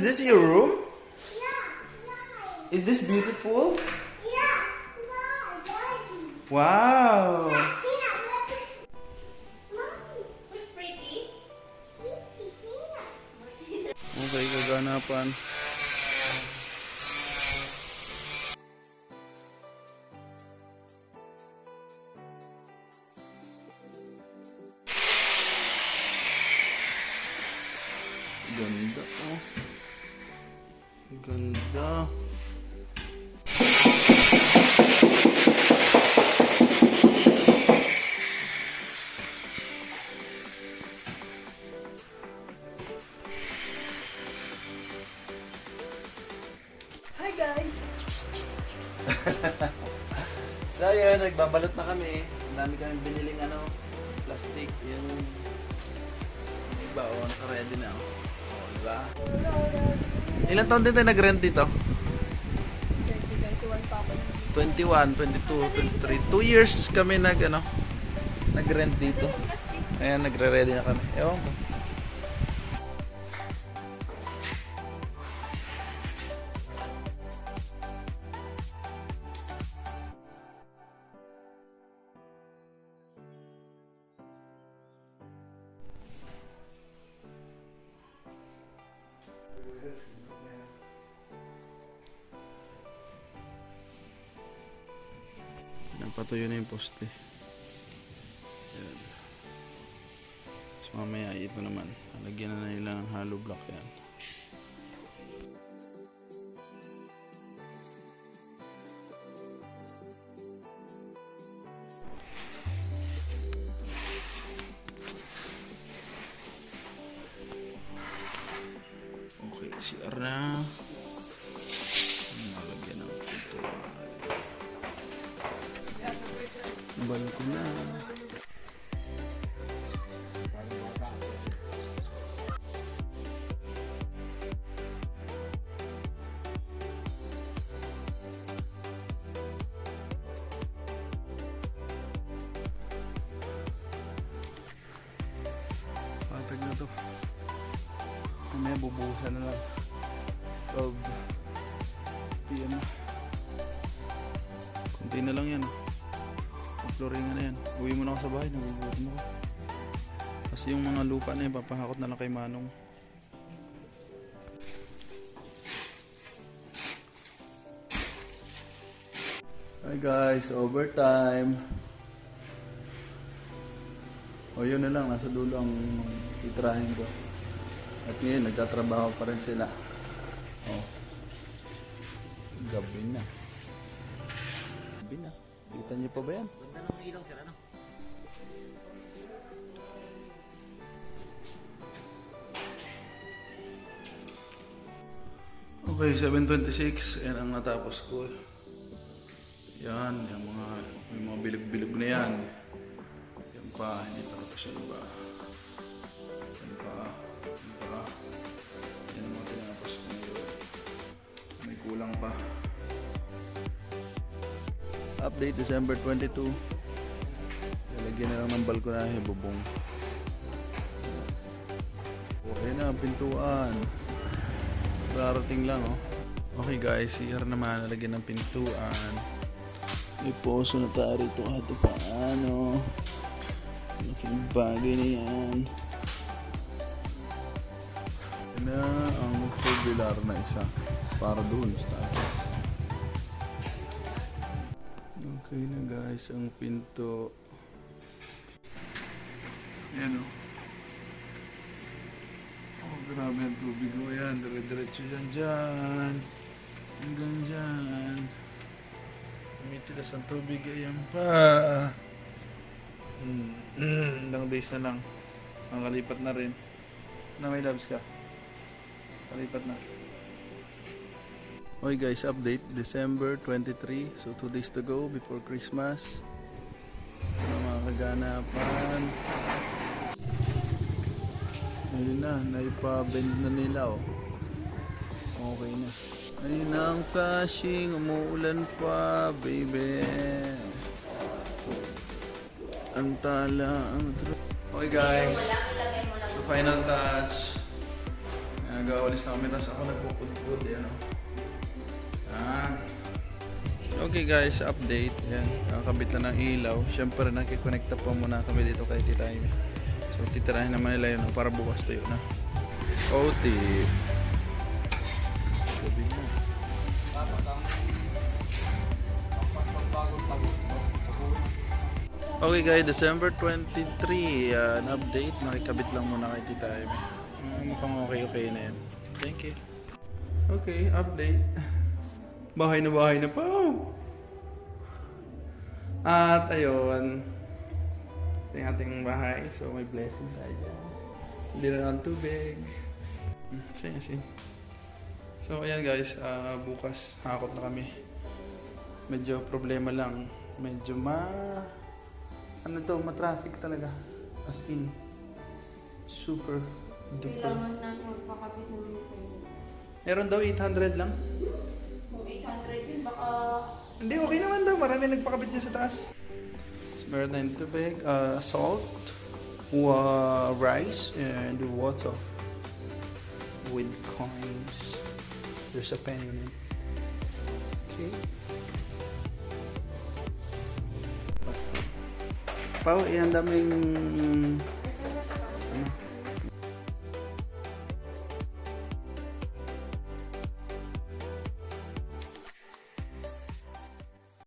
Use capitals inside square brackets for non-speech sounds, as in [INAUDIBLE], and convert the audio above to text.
Is this your room? Yeah. Is this beautiful? Yeah. Wow. Okay, kaganapan. Ganda oh. Ganda. Hi guys! [LAUGHS] So yun, nagbabalot na kami. Ang dami kami biniling ano, plastic. Yung iba o, naka-ready na. Oh, oh diba? Ilan taon din tayo nag-rent dito? 21 pa ako. 21, 22, 23. 2 years kami nag ano, nag-rent dito. Ayan, nagre-ready na kami. Ewan ko. Napatuyo na yung poste. Ayan. Tapos mamaya ito naman. Lagyan na nila ng hollow block yan. Okay, CR na. Ko na. Patag na to. Mamaya bubuhusan na lang. Of yan na. Kunti na lang yan. Floringan na yan. Uwi mo na ako sa bahay. Nagugutom ako. Kasi yung mga lupa na yan, papahakot na lang kay Manong. Hi guys, overtime. O yun na lang, nasa dulo ang titirahin ko. At ngayon, nagtatrabaho pa rin sila. Oh. Gabi na. Gabi na. Kita niyo pa ba yan? Ganda ng ilaw sir, ano? Okay, 7.26. Yan ang natapos ko. Yan, yung mga, yung mga bilog-bilog na yan. Yan pa, hindi pa tapos yung iba. Yan pa, yan pa. Yan ang mga tinapos ko. May kulang pa. Update December 22. Lalagyan na lang ng balkonahe, bubong. Okay na, pintuan. Darating lang, oh. Okay guys, CR naman, nalagyan ng pintuan. May poso na tayo rito kahit paano. Laking bagay na yan. Na ang tubular na isa. Para doon sa taas. Okay na guys, ang pinto. Yan, oh. Oh, grabe ang tubig ko yan. Dire-diretso yan dyan. Hanggang dyan. Umitilas ang tubig. Ayan pa. Mm. Mm. Ilang days na lang. Makalipat na rin. Na may labs ka. Kalipat na. Okay guys, update. December 23. So 2 days to go before Christmas. Ano mga kaganapan. Ayun na, naipabend na nila oh. Okay na. Ayun na ang flashing, umuulan pa, baby. Ang tala, ang Okay guys, so final touch. Nag-awalis na kami, tapos ako nagpupudpud. Yan o. Okay guys, update. Yan, kakabit na ng ilaw. Siyempre, nakikonekta pa muna kami dito kay Tita Amy. So, titirahin naman nila yun para bukas tayo na. OT. Sabi mo. Okay guys, December 23, uh, an update. Nakikabit lang muna kay Tita Amy. Uh, mukhang okay okay na yan. Thank you. Okay, update. Bahay na bahay na pa. At ayun, ito yung ating bahay. So may blessing tayo dyan. Hindi na lang tubig. Hmm, Sige, sige. So ayan guys, ah, bukas hakot na kami. Medyo problema lang. Medyo ma... Ano to, ma-traffic talaga. As in, super duper. Kailangan natin magpakabit ng Meron daw 800 lang. Kung 800 yun, baka Hindi, okay naman daw. Marami nagpakabit dyan sa taas. So, meron tayong tubig, uh, salt, wa rice, and water. With coins. There's a penny on it. Okay. Pao, ihanda mo yung